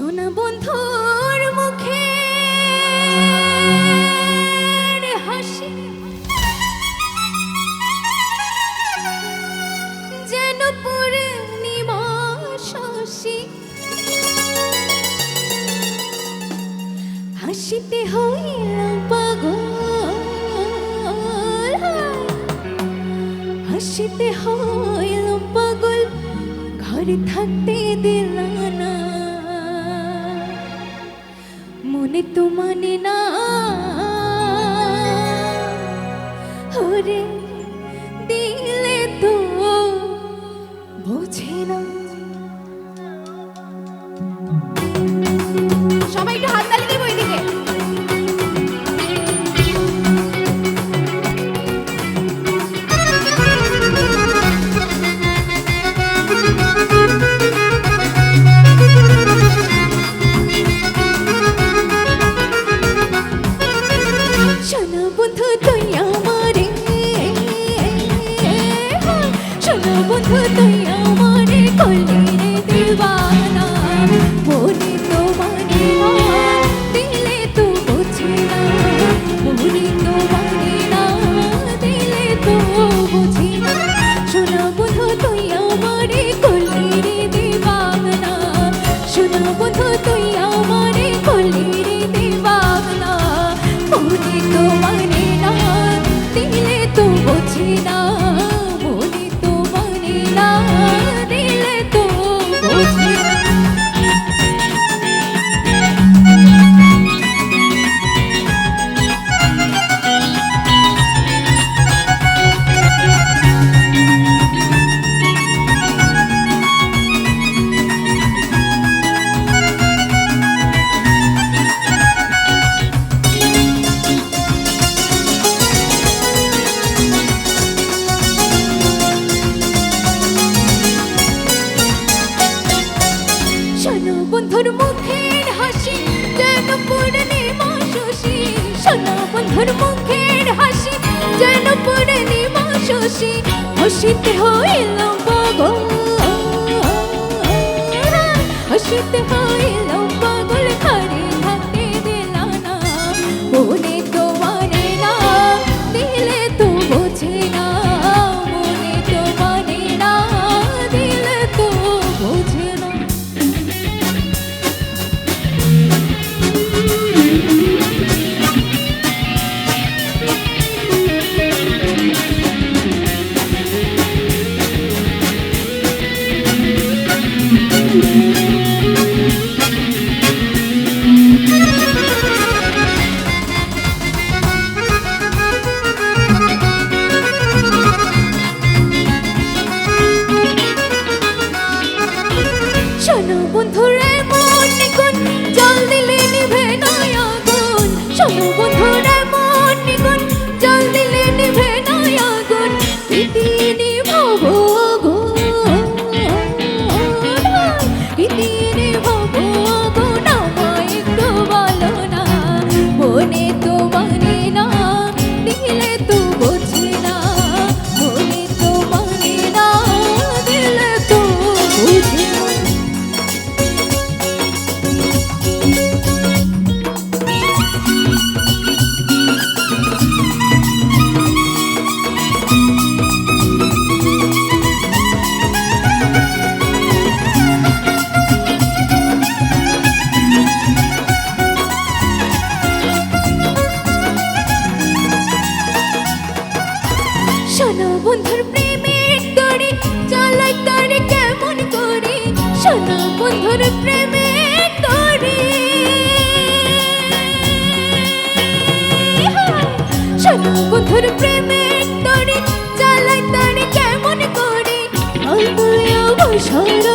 শোনা বন্ধুর মুখে হাসি। যেন হাসিতে হইল পাগল হাসিতে হইলাম পাগল ঘরে থাকতে দিলাম এ তো মানে না। হরে তো মানে না দিলে তো বুঝি না। হসিতে হইল পাগল হসিতে হইল পাগল খা শোনো বন্ধুরা বন্ধুর প্রেমের দড়ি চালাই তারে কেমন করে? শোনো বন্ধুর প্রেমের দড়ি শোনো বন্ধুর প্রেমের দড়ি চালাই তারে কেমন করে? অল্প অবসর